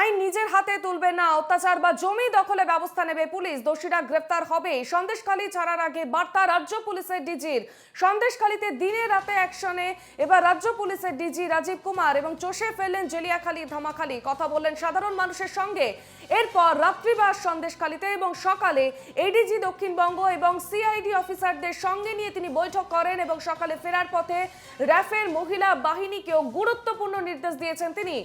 আইন নিজের হাতে তুলবে না, অত্যাচার বা জমি দখলে ব্যবস্থা নেবে পুলিশ, দোষীরা গ্রেপ্তার হবে। সন্দেশখালী ছাড়ার আগে বার্তা রাজ্য পুলিশের ডিজির। সন্দেশখালীতে দিনে রাতে অ্যাকশনে এবার রাজ্য পুলিশের ডিজি রাজীব কুমার এবং চষে ফেললেন জেলিয়াখালী ধামাখালী। কথা বললেন সাধারণ মানুষের সঙ্গে। এরপর রাত্রিবাস সন্দেশখালীতে এবং সকালে এডিজি দক্ষিণবঙ্গ এবং সিআইডি অফিসারদের সঙ্গে নিয়ে তিনি বৈঠক করেন এবং সকালে ফেরার পথে র্যাফের মহিলা বাহিনীকেও গুরুত্বপূর্ণ নির্দেশ দিয়েছেন তিনি।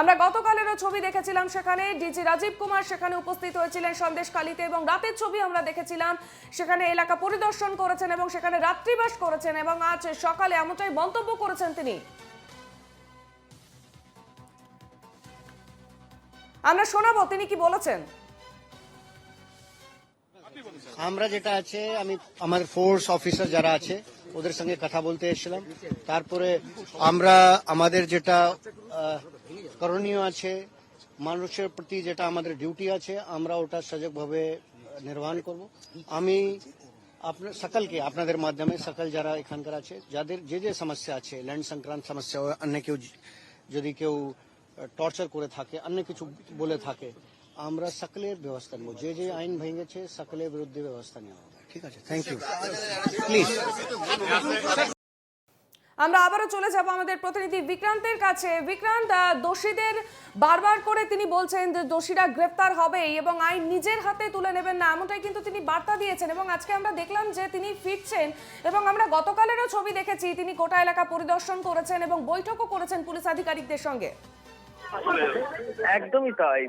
আমরা গতকালেরও ছবি দেখেছিলাম সেখানে ডিজি রাজীব কুমার সেখানে উপস্থিত হয়েছিলেন সন্দেশখালীতে এবং রাতের ছবি আমরা দেখেছিলাম। সেখানে এলাকা পরিদর্শন করেছেন এবং সেখানে রাত্রিবাস করেছেন এবং আজ সকালে এমনটাই মন্তব্য করেছেন তিনি। আমরা শোনাবো, তিনি কি বলেছেন? আমরা যেটা আছে, আমি আমার ফোর্স অফিসার যারা আছে, ওদের সঙ্গে কথা বলতে এসেছিলাম। তারপরে আমরা আমাদের যেটা করণীয় আছে মানুষের প্রতি যেটা আমাদের ডিউটি আছে আমরা ওটা সজাগভাবে নির্বাহন করব আমি আপনার সকলকে আপনাদের মাধ্যমে সকল যারা এখানকার আছে যাদের যে যে সমস্যা আছে ল্যান্ড সংক্রান্ত সমস্যা হয়, অন্য কেউ যদি কেউ টর্চার করে থাকে অন্য কিছু বলে থাকে আমরা সকলের ব্যবস্থা নেব যে যে আইন ভেঙেছে সকলের বিরুদ্ধে ব্যবস্থা নেওয়া হবে ঠিক আছে থ্যাংক ইউ প্লিজ আমরা আবারও চলে যাব আমাদের প্রতিনিধি বিক্রান্তের কাছে। বিক্রান্ত দোষীদের বারবার করে তিনি বলছেন যে দোষীরা গ্রেপ্তার হবেই এবং আইন নিজের হাতে তুলে নেবেন না, এমনটাই কিন্তু তিনি বার্তা দিয়েছেন এবং আজকে আমরা দেখলাম যে তিনি ফিরছেন এবং আমরা গতকালেরও ছবি দেখেছি, তিনি গোটা এলাকা পরিদর্শন করেছেন এবং বৈঠকও করেছেন পুলিশ আধিকারিকদের সঙ্গে। একদমই তাই।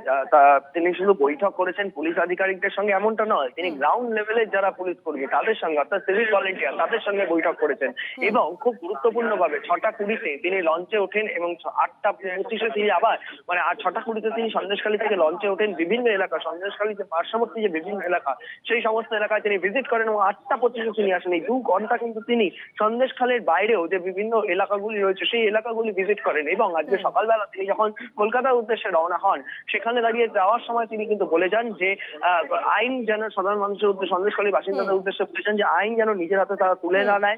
তিনি শুধু বৈঠক করেছেন পুলিশ আধিকারিকদের সঙ্গে, এমনটা নয়, তিনি গ্রাউন্ড লেভেলের যারা পুলিশ কর্মী, তাদের সঙ্গে, অর্থাৎ সিভিল ভলেন্টিয়ার তাদের সঙ্গে বৈঠক করেছেন। এবং খুব গুরুত্বপূর্ণ ভাবে ছটা কুড়িতে তিনি লঞ্চে ওঠেন এবং আটটা পঁচিশে তিনি আবার মানে আর ছটা কুড়িতে তিনি সন্দেশখালী থেকে লঞ্চে ওঠেন বিভিন্ন এলাকা। সন্দেশখালী যে পার্শ্ববর্তী যে বিভিন্ন এলাকা, সেই সমস্ত এলাকায় তিনি ভিজিট করেন এবং আটটা পঁচিশে তিনি আসেন। এই দু ঘণ্টা কিন্তু তিনি সন্দেশখালের বাইরেও যে বিভিন্ন এলাকাগুলি রয়েছে, সেই এলাকাগুলি ভিজিট করেন। এবং আজকে সকালবেলা তিনি যখন কলকাতার উদ্দেশ্যে রওনা হন। সেখানে দাঁড়িয়ে যাওয়ার সময় তিনি কিন্তু বলে যান যে আইন যেন সাধারণ মানুষের উদ্দেশ্যে, সন্দেশখালী বাসিন্দাদের উদ্দেশ্যে বলেছেন যে, আইন যেন নিজের হাতে তারা তুলে না নেয়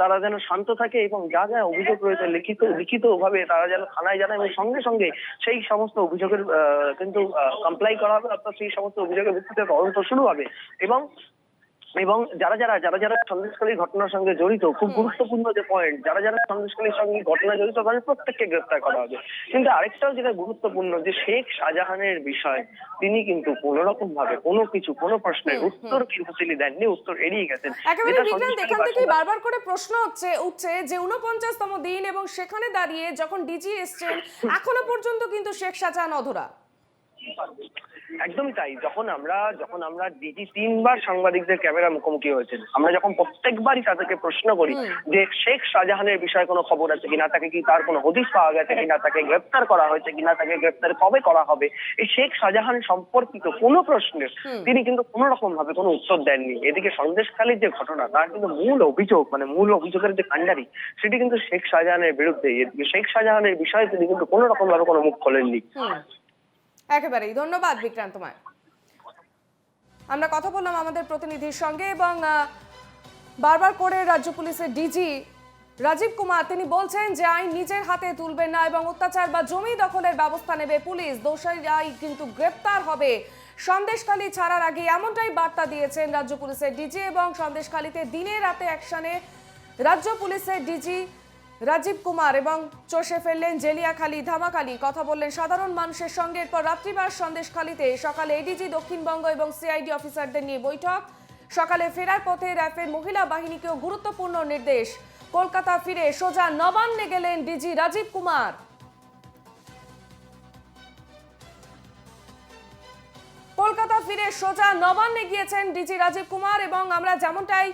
তারা যেন শান্ত থাকে এবং যা যা অভিযোগ রয়েছে লিখিত লিখিত ভাবে তারা যেন থানায় জানায় এবং সঙ্গে সঙ্গে সেই সমস্ত অভিযোগের কিন্তু কমপ্লাই করা হবে, অর্থাৎ সেই সমস্ত অভিযোগের ভিত্তিতে তদন্ত শুরু হবে। এবং এবং যারা যারা যারা যারা সন্দেশকালীর ঘটনার সঙ্গে জড়িত খুব গুরুত্বপূর্ণ যে পয়েন্ট যারা যারা সন্দেশকালীর সঙ্গে ঘটনা জড়িত তাদের প্রত্যেককে গ্রেপ্তার করা হবে। কিন্তু আরেকটাও যেটা গুরুত্বপূর্ণ যে শেখ শাহজাহানের বিষয় তিনি কিন্তু কোন রকম ভাবে কোনো কিছু কোনো প্রশ্নের উত্তর কিন্তু তিনি দেননি উত্তর এড়িয়ে গেছেন। একেবারে বিক্রান্ত এখান থেকেই বারবার করে প্রশ্ন হচ্ছে উঠছে যে উনপঞ্চাশতম দিন এবং সেখানে দাঁড়িয়ে যখন ডিজি এসছেন এখনও পর্যন্ত কিন্তু শেখ শাহজাহান অধরা। একদমই তাই। যখন আমরা যখন আমরা ডিজি তিনবার সাংবাদিকদের ক্যামেরা মুখোমুখি হয়েছেন আমরা যখন প্রত্যেকবারই তাদেরকে প্রশ্ন করি যে শেখ শাহজাহানের বিষয়ে কোনো খবর আছে কিনা তাকে কি তার কোনো হদিশ পাওয়া গেছে কিনা তাকে গ্রেপ্তার করা হয়েছে কিনা তাকে গ্রেপ্তার কবে করা হবে এই শেখ শাহজাহান সম্পর্কিত কোনো প্রশ্নের তিনি কিন্তু কোনো রকম ভাবে কোনো উত্তর দেননি। এদিকে সন্দেশখালীর যে ঘটনা তার কিন্তু মূল অভিযোগ মানে মূল অভিযোগের যে কাণ্ডারি সেটি কিন্তু শেখ শাহজাহানের বিরুদ্ধে শেখ শাহজাহানের বিষয়ে তিনি কিন্তু কোনো রকম ভাবে কোনো মুখ খোলেননি। একেবারেই। ধন্যবাদ বিক্রান্ত বিক্রান্তময় আমরা কথা বললাম আমাদের প্রতিনিধির সঙ্গে এবং বারবার করে রাজ্য পুলিশের ডিজি রাজীব কুমার, তিনি বলছেন যে আইন নিজের হাতে তুলবেন না এবং অত্যাচার বা জমি দখলের ব্যবস্থা নেবে পুলিশ। দোষীরাই কিন্তু গ্রেপ্তার হবে। সন্দেশখালী ছাড়ার আগে এমনটাই বার্তা দিয়েছেন রাজ্য পুলিশের ডিজি এবং সন্দেশখালীতে দিনে রাতে অ্যাকশনে রাজ্য পুলিশের ডিজি রাজীব কুমার এবং চষে ফেললেন জেলিয়াখালী, ধামাখালী। কথা বললেন সাধারণ মানুষের সঙ্গে। এরপর রাত্রিবাস সন্দেশখালীতে সকালে এডিজি দক্ষিণবঙ্গ এবং সিআইডি অফিসারদের নিয়ে বৈঠক। সকালে ফেরার পথে র্যাফের মহিলা বাহিনীকেও গুরুত্বপূর্ণ নির্দেশ। কলকাতা ফিরে সোজা নবান্নে গেলেন ডিজি রাজীব কুমার। কলকাতা ফিরে সোজা নবান্নে গিয়েছেন ডিজি রাজীব কুমার এবং আমরা যেমনটাই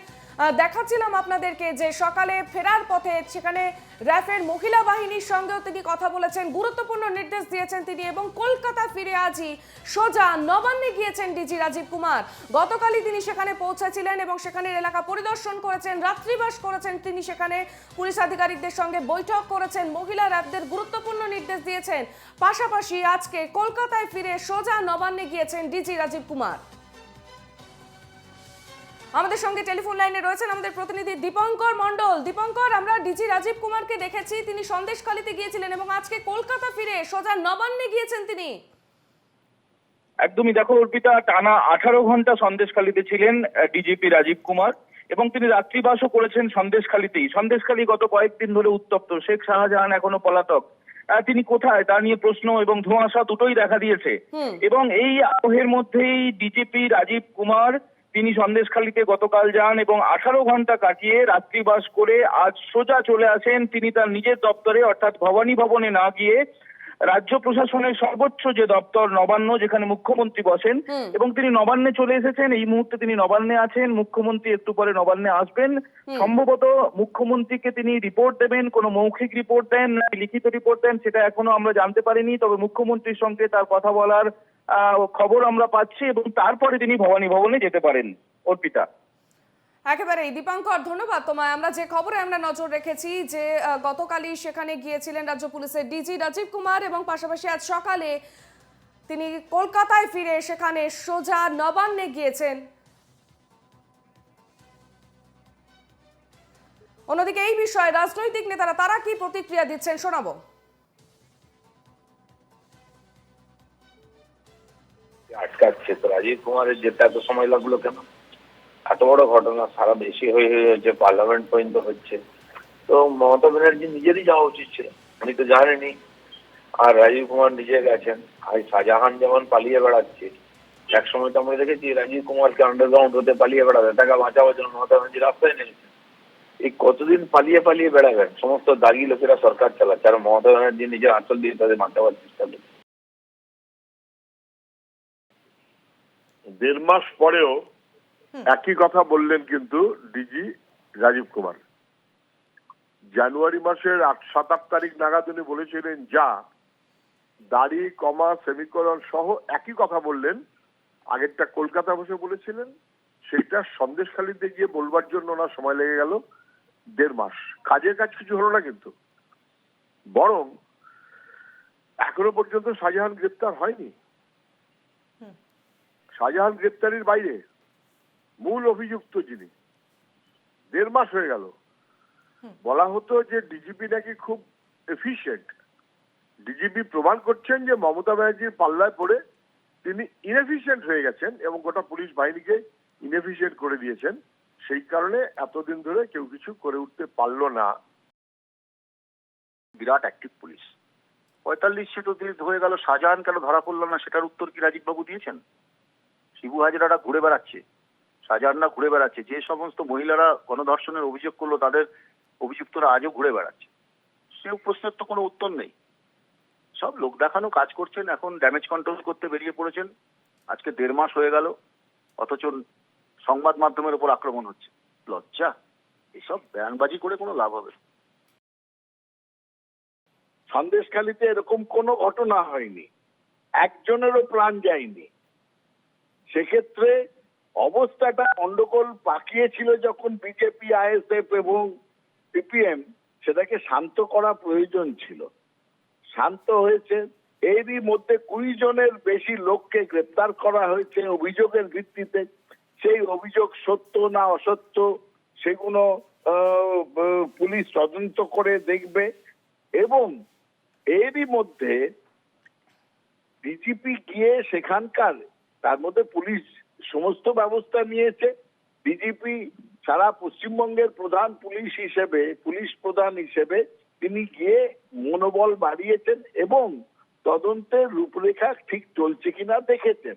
দেখাচ্ছিলাম আপনাদেরকে যে সকালে ফেরার পথে সেখানে র্যাফের মহিলা বাহিনীর সঙ্গেও তিনি কথা বলেছেন। গুরুত্বপূর্ণ নির্দেশ দিয়েছেন তিনি এবং কলকাতা ফিরে আজই সোজা নবান্নে গিয়েছেন ডিজি রাজীব কুমার। গতকালই তিনি সেখানে পৌঁছেছিলেন এবং সেখানের এলাকা পরিদর্শন করেছেন, রাত্রিবাস করেছেন। তিনি সেখানে পুলিশ আধিকারিকদের সঙ্গে বৈঠক করেছেন, মহিলা র্যাবদের গুরুত্বপূর্ণ নির্দেশ দিয়েছেন। পাশাপাশি আজকে কলকাতায় ফিরে সোজা নবান্নে গিয়েছেন ডিজি রাজীব কুমার। আমাদের সঙ্গে টেলিফোন লাইনে রয়েছেন আমাদের প্রতিনিধি দীপঙ্কর মণ্ডল। দীপঙ্কর আমরা ডিজি রাজীব কুমারকে দেখেছি তিনি সন্দেশখালিতে গিয়েছিলেন এবং আজকে কলকাতা ফিরে সোজা নবান্নে গিয়েছেন তিনি। একদমই দেখো অর্পিতা টানা আঠারো ঘণ্টা সন্দেশখালীতে ছিলেন ডিজিপি রাজীব কুমার এবং তিনি রাত্রিবাসও করেছেন সন্দেশখালীতেই। সন্দেশখালী গত কয়েকদিন ধরে উত্তপ্ত। শেখ শাহজাহান এখনও পলাতক। তিনি কোথায়? তা নিয়ে প্রশ্ন এবং ধোঁয়াশা দুটোই দেখা দিয়েছে। এবং এই আবহের মধ্যেই ডিজিপি রাজীব কুমার তিনি সন্দেশখালীতে গতকাল যান এবং আঠারো ঘণ্টা কাটিয়ে রাত্রিবাস করে আজ সোজা চলে আসেন। তিনি তার নিজের দপ্তরে, অর্থাৎ ভবানী ভবনে না গিয়ে রাজ্য প্রশাসনের সর্বোচ্চ যে দপ্তর নবান্ন যেখানে মুখ্যমন্ত্রী বসেন এবং তিনি নবান্নে চলে এসেছেন এই মুহূর্তে তিনি নবান্নে আছেন মুখ্যমন্ত্রী একটু পরে নবান্নে আসবেন। সম্ভবত মুখ্যমন্ত্রীকে তিনি রিপোর্ট দেবেন কোনো মৌখিক রিপোর্ট দেন নাকি লিখিত রিপোর্ট দেন সেটা এখনও আমরা জানতে পারিনি তবে মুখ্যমন্ত্রীর সঙ্গে তার কথা বলার আহ, খবর আমরা পাচ্ছি এবং তারপরে তিনি ভবানী ভবনে যেতে পারেন অর্পিতা। একেবারেই দীপঙ্কর, ধন্যবাদ তোমায়। আমরা যে খবরে আমরা নজর রেখেছি যে গতকালই সেখানে গিয়েছিলেন রাজ্য পুলিশের ডিজি রাজীব কুমার এবং পাশাপাশি আজ সকালে তিনি কলকাতায় ফিরে সেখানে সোজা নবান্নে গিয়েছেন। অন্যদিকে এই বিষয়ে রাজনৈতিক নেতারা তারা কি প্রতিক্রিয়া দিচ্ছেন শোনাবো। আটকাচ্ছে তো রাজীব কুমারের যেতে এত সময় লাগল কেন? এত বড় ঘটনা, সারা দেশে হয়ে হয়ে যাচ্ছে পার্লামেন্ট পর্যন্ত হচ্ছে। তো মমতা ব্যানার্জি নিজেরই যাওয়া উচিত ছিল। উনি তো জানেনি আর রাজীব কুমার নিজে গেছেন। আর শাহজাহান যেমন পালিয়ে বেড়াচ্ছে এক সময় তো আমরা দেখেছি রাজীব কুমারকে আন্ডারগ্রাউন্ড হতে পালিয়ে বেড়াবে। তাকে বাঁচাবার জন্য মমতা ব্যানার্জি রাস্তায় নেমেছে এই কতদিন পালিয়ে পালিয়ে বেড়াবেন? সমস্ত দাগি লোকেরা সরকার চালাচ্ছে। আর মমতা ব্যানার্জি নিজের আঁচল দিয়ে তাদের বাঁচাবার চেষ্টা করছে। দেড় মাস পরেও একই কথা বললেন কিন্তু ডিজি রাজীব কুমার। জানুয়ারি মাসের আট সাত আট তারিখ নাগাদ উনি বলেছিলেন যা। দাড়ি কমা সেমিকরণ সহ একই কথা বললেন। আগেরটা কলকাতা বসে বলেছিলেন সেইটা সন্দেশখালিতে গিয়ে বলবার জন্য ওনার সময় লেগে গেল দেড় মাস। কাজের কাজ কিছু হলো না কিন্তু। বরং এখনও পর্যন্ত শাহজাহান গ্রেপ্তার হয়নি। শাহজাহান গ্রেপ্তারির বাইরে মূল অভিযুক্ত যিনি দেড় মাস হয়ে গেল। বলা হতো যে ডিজিপি নাকি খুব এফিসিয়েন্ট ডিজিপি প্রমাণ করছেন যে মমতা ব্যানার্জির পাল্লায় পড়ে তিনি ইনএফিশিয়েন্ট হয়ে গেছেন এবং গোটা পুলিশ বাহিনীকে ইনএফিশিয়েন্ট করে দিয়েছেন। সেই কারণে এতদিন ধরে কেউ কিছু করে উঠতে পারল না। বিরাট অ্যাক্টিভ পুলিশ। পঁয়তাল্লিশ সিট অতিরিক্ত হয়ে গেল শাহজাহান কেন ধরা পড়ল না? সেটার উত্তর কি রাজীববাবু দিয়েছেন? শিবু হাজরারা ঘুরে বেড়াচ্ছে। শাহজাহানরা ঘুরে বেড়াচ্ছে। যে সমস্ত মহিলারা গণধর্ষণের অভিযোগ করল, তাদের অভিযুক্তরা আজও ঘুরে বেড়াচ্ছে। সে প্রশ্নের তো কোনো উত্তর নেই। সব লোক দেখানো কাজ করছেন, এখন ড্যামেজ কন্ট্রোল করতে বেরিয়ে পড়েছেন। আজকে দেড় মাস হয়ে গেল, অথচ সংবাদ মাধ্যমের উপর আক্রমণ হচ্ছে। লজ্জা? এসব বয়ানবাজি করে কোনো লাভ হবে। সন্দেশখালিতে এরকম কোনো ঘটনা হয়নি। একজনেরও প্রাণ যায়নি। সেক্ষেত্রে অবস্থাটা গন্ডগোল পাকিয়েছিল যখন বিজেপি আইএসএফ এবং সিপিএম সেটাকে শান্ত করা প্রয়োজন ছিল। শান্ত হয়েছে। এরই মধ্যে কুড়ি জনের বেশি লোককে গ্রেপ্তার করা হয়েছে অভিযোগের ভিত্তিতে। সেই অভিযোগ সত্য না অসত্য সেগুলো পুলিশ তদন্ত করে দেখবে। এবং এরই মধ্যে ডিজিপি গিয়ে সেখানকার, তার মধ্যে পুলিশ সমস্ত ব্যবস্থা নিয়েছে। বিজেপি সারা পশ্চিমবঙ্গের প্রধান পুলিশ হিসেবে, পুলিশ প্রধান হিসেবে তিনি গিয়ে মনোবল বাড়িয়েছেন এবং তদন্তের রূপরেখা ঠিক চলছে কিনা দেখেছেন।